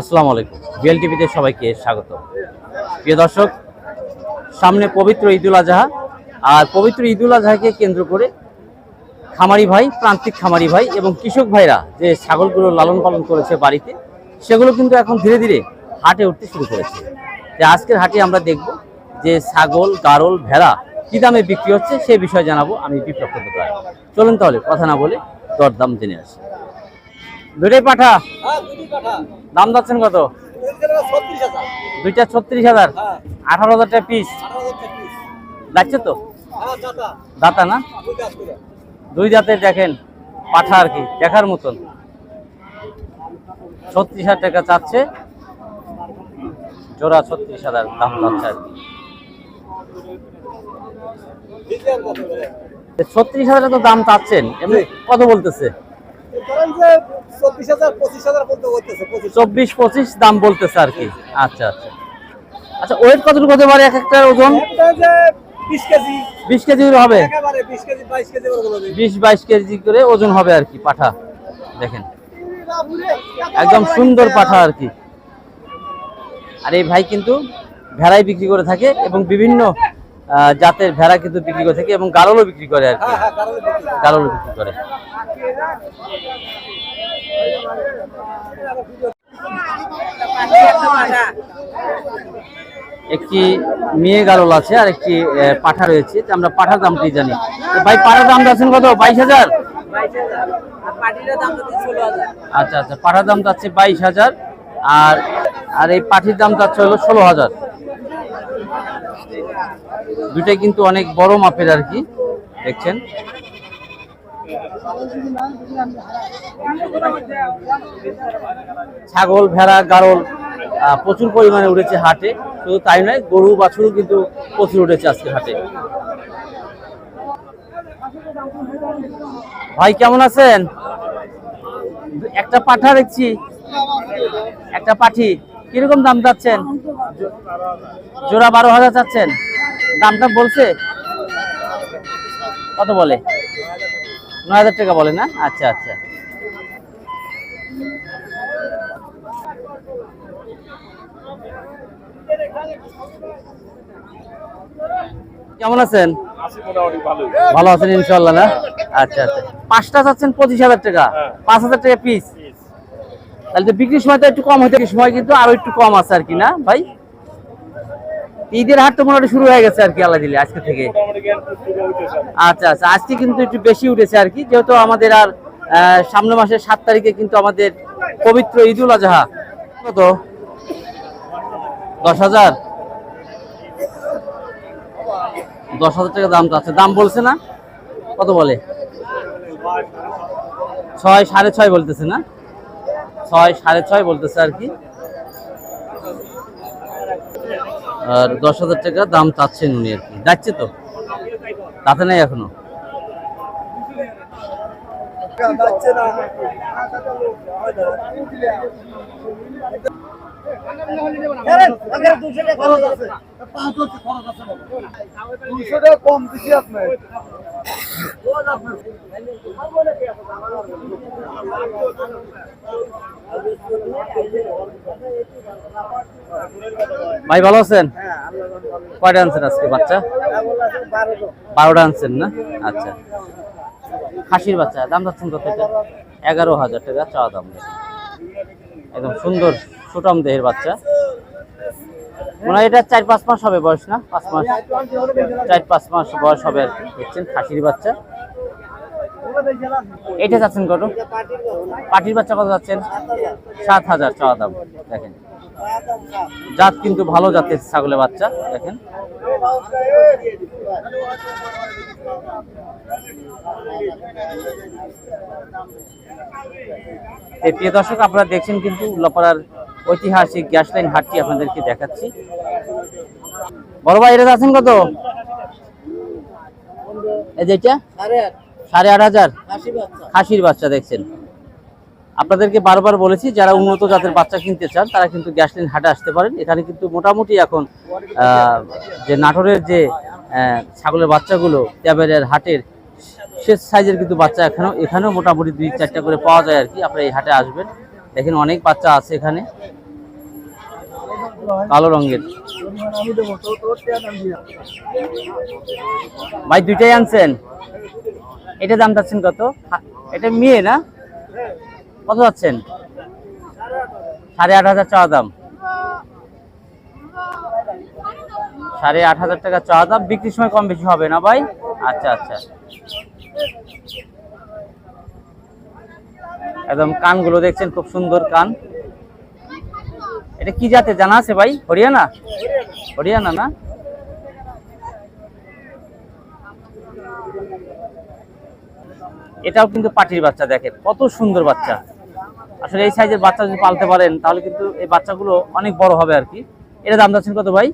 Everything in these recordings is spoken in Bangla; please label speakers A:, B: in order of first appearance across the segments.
A: আসসালামু আলাইকুম। বিএল টিভিতে সবাইকে স্বাগত। প্রিয় দর্শক, সামনে পবিত্র ঈদুল আজহা। আর পবিত্র ঈদুল আজহাকে কেন্দ্র করে খামারি ভাই, প্রান্তিক খামারি ভাই এবং কৃষক ভাইরা যে ছাগলগুলো লালন পালন করেছে বাড়িতে, সেগুলো কিন্তু এখন ধীরে ধীরে হাটে উঠতে শুরু করেছে। যে আজকের হাটে আমরা দেখব যে ছাগল, গারল, ভেড়া কী দামে বিক্রি হচ্ছে সে বিষয়ে জানাব আমি বিপ্লব করতে পারি চলুন তাহলে কথা না বলে দরদাম জেনে আসি। দুটাই পাঠা? দাম যাচ্ছেন কত? দুইটা ছত্রিশ হাজার? আঠারো হাজার টাকা পিস যাচ্ছে তো? দাতা। না? দুই দাঁতের দেখেন পাঠা আর কি দেখার মতন। ছত্রিশ হাজার টাকা চাচ্ছে। জোড়া ছত্রিশ হাজার দাম চাচ্ছে আর কি। ছত্রিশ হাজার তো দাম চাচ্ছেন এমনি কত বলতেছে? চব্বিশ পঁচিশ দাম বলতেছে আর কি। আচ্ছা আচ্ছা। আচ্ছা ওয়েট কতটুকু হতে পারে এক একটার ওজন? বিশ কেজি। হবে? বিশ বাইশ কেজি করে ওজন হবে আর কি পাঠা। দেখেন। একদম সুন্দর পাঠা আর কি। আর এই ভাই কিন্তু ভেড়াই বিক্রি করে থাকে এবং বিভিন্ন জাতের ভেড়া কিন্তু বিক্রি করে থাকে এবং গারলও বিক্রি করে আর কি। গারলও বিক্রি করে। একটি মেয়ে গারল আছে, আর একটি পাঠা রয়েছে। আমরা পাঠার দামটি জানি? ভাই, পাঠার দাম যাচ্ছেন কত? বাইশ হাজার? আচ্ছা আচ্ছা পাঠার দাম যাচ্ছে বাইশ হাজার, আর আর এই পাঠির দাম যাচ্ছে হলো ষোলো হাজার। দুটাই কিন্তু অনেক বড় মাপের আর কি, দেখছেন? ছাগল, ভেড়া, গারল প্রচুর পরিমাণে উঠেছে হাটে। শুধু তাই নয়, গরু, বাছুরও কিন্তু প্রচুর উঠেছে আজকে হাটে। ভাই, কেমন আছেন? একটা পাঠা দেখছি। একটা পাঠি। কীরকম দাম চাচ্ছেন? জোড়া বারো হাজার চাচ্ছেন। দামটা বলছে? কত বলে? নয় হাজার টাকা বলে না? আচ্ছা আচ্ছা। কেমন আছেন? ভালো আছেন ইনশাল্লাহ না? আচ্ছা আচ্ছা। পাঁচটা চাচ্ছেন পঁচিশ হাজার টাকা। পাঁচ হাজার টাকা পিস তাহলে তো বিক্রির সময় তো একটু কম হইতে সময় কিন্তু আরও একটু কম আছে আর কি না ভাই? ঈদের হাট তো মোটামুটি শুরু হয়ে গেছে আর কি আল্লাহ দিলে আজকে থেকে। আচ্ছা আচ্ছা আজকে কিন্তু একটু বেশি উঠেছে আর কি যেহেতু আমাদের আর আহ, সামনের মাসের সাত তারিখে কিন্তু আমাদের পবিত্র ঈদুল আজহা। কত? দশ হাজার? দশ হাজার টাকা দাম আছে। দাম বলছে না? কত বলে? ছয় সাড়ে ছয় বলতেছে না? ছয় সাড়ে ছয় বলতেছে আর কি। আর দশ হাজার টাকা দাম চাচ্ছেন উনি আর কি। যাচ্ছে তো? তাতে নাই এখনও।
B: কম আপনার
A: ভাই, ভালো আছেন? কয়টা আনছেন আজকে বাচ্চা? বারোটা আনছেন না? আচ্ছা। খাসির বাচ্চা, দাম যাচ্ছেন কত এগারো হাজার টাকা চাওয়া দাম। একদম সুন্দর সুটম দেহের বাচ্চা। মনে হয় এটা চার পাঁচ মাস হবে বয়স না? পাঁচ মাস, চার পাঁচ মাস বয়স হবে আর দেখছেন? খাসির বাচ্চা। এটা যাচ্ছেন কত? পাটির বাচ্চা কত যাচ্ছেন? সাত হাজার চাওয়া দাম, দেখেন। জাত কিন্তু ভালো জাতের ছাগলের বাচ্চা দেখেন। এই প্রিয় দর্শক আপনারা দেখছেন কিন্তু উল্লাপাড়ার ঐতিহাসিক গ্যাস লাইন হাটটি আপনাদেরকে দেখাচ্ছি। বড় ভাই এটা আছেন কত? এই যে এটা? সাড়ে আট। হাজার। খাসির বাচ্চা দেখছেন। আপনাদেরকে বারবার বলেছি, যারা উন্নত জাতের বাচ্চা কিনতে চান, তারা কিন্তু গ্যাসলিন হাটে আসতে পারেন। এখানে কিন্তু মোটামুটি এখন যে নাটোরের যে ছাগলের বাচ্চাগুলো ট্যাবেলের হাটের শেষ সাইজের কিন্তু বাচ্চা এখানেও এখানেও মোটামুটি দুই চারটা করে পাওয়া যায় আর কি। আপনারা এই হাটে আসবেন। দেখেন অনেক বাচ্চা আছে এখানে। কালো রঙের। ভাই, দুইটাই আনছেন? এটা দাম চাচ্ছেন কত? এটা মেয়ে না? কত যাচ্ছেন? সাড়ে আট হাজার চাওয়া দাম। সাড়ে আট হাজার টাকা চাওয়া দাম। বিক্রির সময় কম বেশি হবে না ভাই? আচ্ছা আচ্ছা। একদম কানগুলো দেখছেন, খুব সুন্দর কান। এটা কি জাতে জানা আছে ভাই? হরিয়ানা? হরিয়ানা না? এটাও কিন্তু পাটির বাচ্চা দেখেন, কত সুন্দর বাচ্চা। আসলে এই সাইজের বাচ্চা যদি পালতে পারেন, তাহলে কিন্তু এই বাচ্চাগুলো অনেক বড় হবে আর কি। এটা দাম যাচ্ছেন কত ভাই?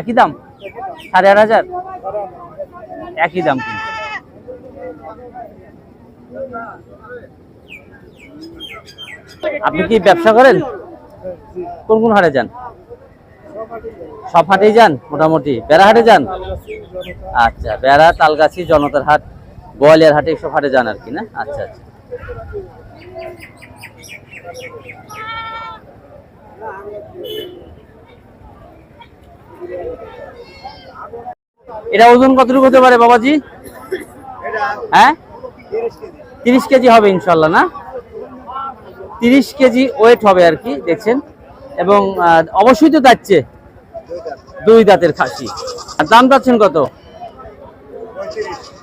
A: একই দাম? সাড়ে আট হাজার? একই দাম কিন্তু। আপনি কি ব্যবসা করেন? কোন কোন হাটে যান? সব হাটেই যান, মোটামুটি? বেড়া হাটে যান? আচ্ছা বেড়া, তালগাছি, জনতার হাট গোয়ালিয়ার হাটে সব হাটে যান আর কি, না? আচ্ছা আচ্ছা। এটা ওজন কতটুকু হতে পারে, বাবাজি? হ্যাঁ? তিরিশ কেজি হবে ইনশাল্লাহ, না? তিরিশ কেজি ওয়েট হবে আর কি, দেখছেন? এবং অবশ্যই তো যাচ্ছে। দুই দাঁতের খাসি। আর দাম যাচ্ছেন কত?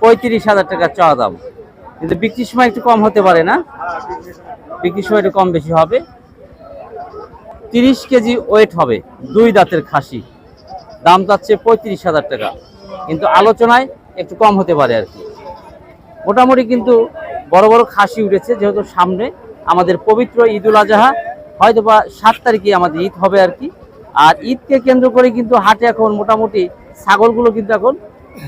A: পঁয়ত্রিশ হাজার টাকা চাওয়া দাম। কিন্তু বিক্রির সময় একটু কম হতে পারে, না? বিক্রির সময় একটু কম বেশি হবে। তিরিশ কেজি ওয়েট হবে, দুই দাঁতের খাসি। দাম যাচ্ছে পঁয়ত্রিশ হাজার টাকা। কিন্তু আলোচনায় একটু কম হতে পারে আর কি। মোটামুটি কিন্তু বড় বড় খাসি উঠেছে, যেহেতু সামনে আমাদের পবিত্র ঈদুল আজহা হয়তো বা সাত তারিখে আমাদের ঈদ হবে আর কি। আর ঈদকে কেন্দ্র করে কিন্তু হাটে এখন মোটামুটি ছাগলগুলো কিন্তু এখন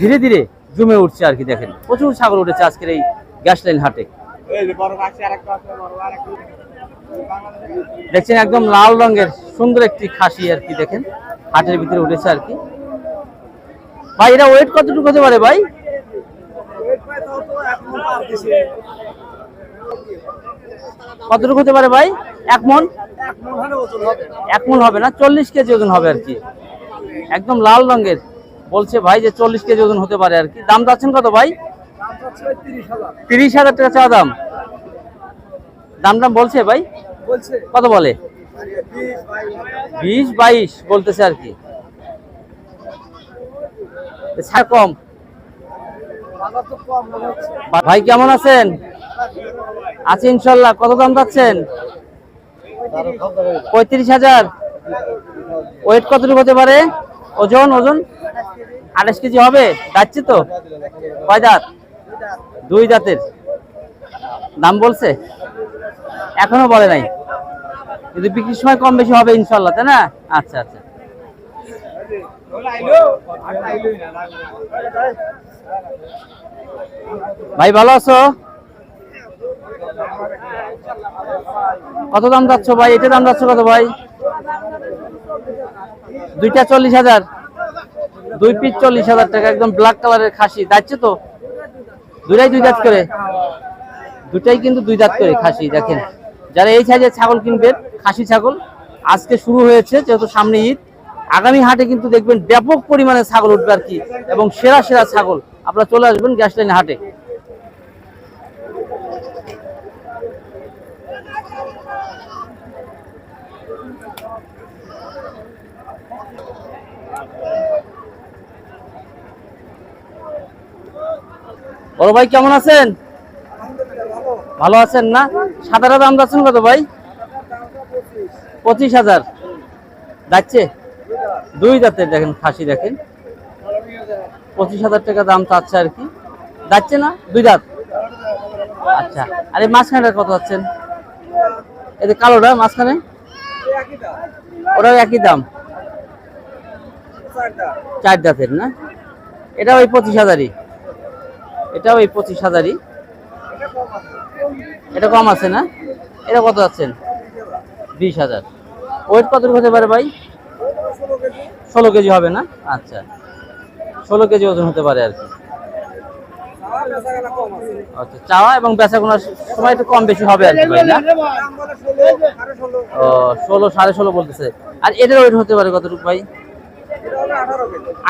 A: ধীরে ধীরে জমে উঠছে আর কি, দেখেন। প্রচুর ছাগল উঠেছে আজকের এই গ্যাস লাইন হাটে। দেখছেন একদম লাল রঙের সুন্দর একটি খাসি আর কি দেখেন। হাটের ভিতরে উঠেছে আর কি। ভাই এটা ওয়েট কতটুকু হতে পারে ভাই? কতটুকু হতে পারে ভাই? এক মন? এক মন হবে না চল্লিশ কেজি ওজন হবে আর কি। একদম লাল রঙের। বলছে ভাই যে চল্লিশ কেজি ওজন হতে পারে আর কি। দাম যাচ্ছেন কত ভাই? তিরিশ হাজার। টাকা চাওয়া দাম। দাম দাম বলছে ভাই?
B: বলছে।
A: কত বলে? বিশ বাইশ। বলতেছে আর কি। ছাড় কম। ভাই কেমন আছেন? আছে ইনশাল্লাহ। কত দাম যাচ্ছেন পঁয়ত্রিশ হাজার। ওয়েট কতটুকু হতে পারে? ওজন ওজন? আঠাশ কেজি হবে? যাচ্ছে তো? কয় দাঁত? দুই জাতের। দাম বলছে? এখনও বলে নাই। কিন্তু বিক্রির সময় কম বেশি হবে ইনশাল্লাহ তাই না? আচ্ছা আচ্ছা। ভাই, ভালো আছো? কত দাম যাচ্ছ ভাই? এটা দাম যাচ্ছ কত ভাই? দুইটা চল্লিশ হাজার। দুই পিস চল্লিশ হাজার টাকা, একদম ব্ল্যাক কালারের খাসি। যাচ্ছে তো? দুটাই দুই দাঁত করে। দুটাই কিন্তু দুই দাঁত করে খাসি, দেখেন। যারা এই সাইজের ছাগল কিনবেন খাসি ছাগল, আজকে শুরু হয়েছে, যেহেতু সামনে ঈদ, আগামী হাটে কিন্তু দেখবেন ব্যাপক পরিমাণে ছাগল উঠবে আর কি, এবং সেরা সেরা ছাগল। আপনারা চলে আসবেন গ্যাস লাইন হাটে। বড় ভাই কেমন আছেন? ভালো আছেন না? সাদারা দাম যাচ্ছেন কত ভাই? পঁচিশ হাজার। যাচ্ছে? দুই দাঁতের দেখেন, খাসি দেখেন। পঁচিশ হাজার টাকা দাম চাচ্ছে আর কি। যাচ্ছে না? দুই দাঁত? আচ্ছা। আর এই মাঝখানটা কত এই যে কালোটা মাঝখানে? ওটাও একই দাম। চার দাঁতের না? এটা ওই পঁচিশ হাজারই। এটা ওই পঁচিশ হাজারই। এটা কম আছে না? এটা কত যাচ্ছেন? বিশ হাজার। ওয়েট কত হতে পারে ভাই? ষোলো কেজি হবে না? আচ্ছা। ষোলো কেজি ওজন হতে পারে আর কি। আচ্ছা চাওয়া এবং বেচা কোনার সময় একটু কম বেশি হবে আর কি ভাই, না? ও, ষোলো, সাড়ে ষোলো বলতেছে। আর এদের ওয়েট হতে পারে কতটুকু ভাই?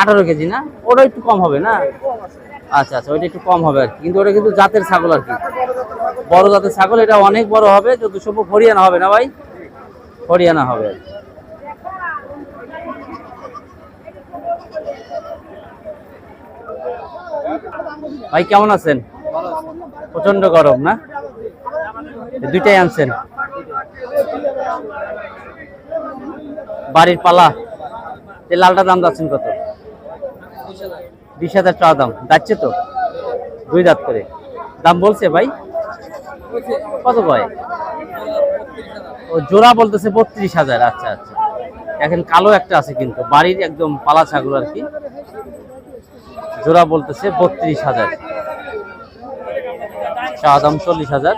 A: আঠারো কেজি না? ওটা একটু কম হবে না? আচ্ছা আচ্ছা ওইটা একটু কম হবে আর কি। কিন্তু ওটা কিন্তু জাতের ছাগল আর কি। বড় জাতের ছাগল, এটা অনেক বড় হবে যত সম্ভব হরিয়ানা হবে না ভাই? হরিয়ানা হবে। ভাই, কেমন আছেন? প্রচণ্ড গরম, না? দুইটাই আনছেন? বাড়ির পালা? লালটা দাম যাচ্ছেন কত? বিশ হাজার টাকা দাম। যাচ্ছে তো? দুই দাঁত করে। দাম বলছে ভাই? কত কয় ও, জোড়া বলতেছে বত্রিশ হাজার। আচ্ছা আচ্ছা। এখন কালো একটা আছে কিন্তু। বাড়ির একদম পালা ছাগল আর কি। জোড়া বলতেছে বত্রিশ হাজার। চা দাম চল্লিশ হাজার।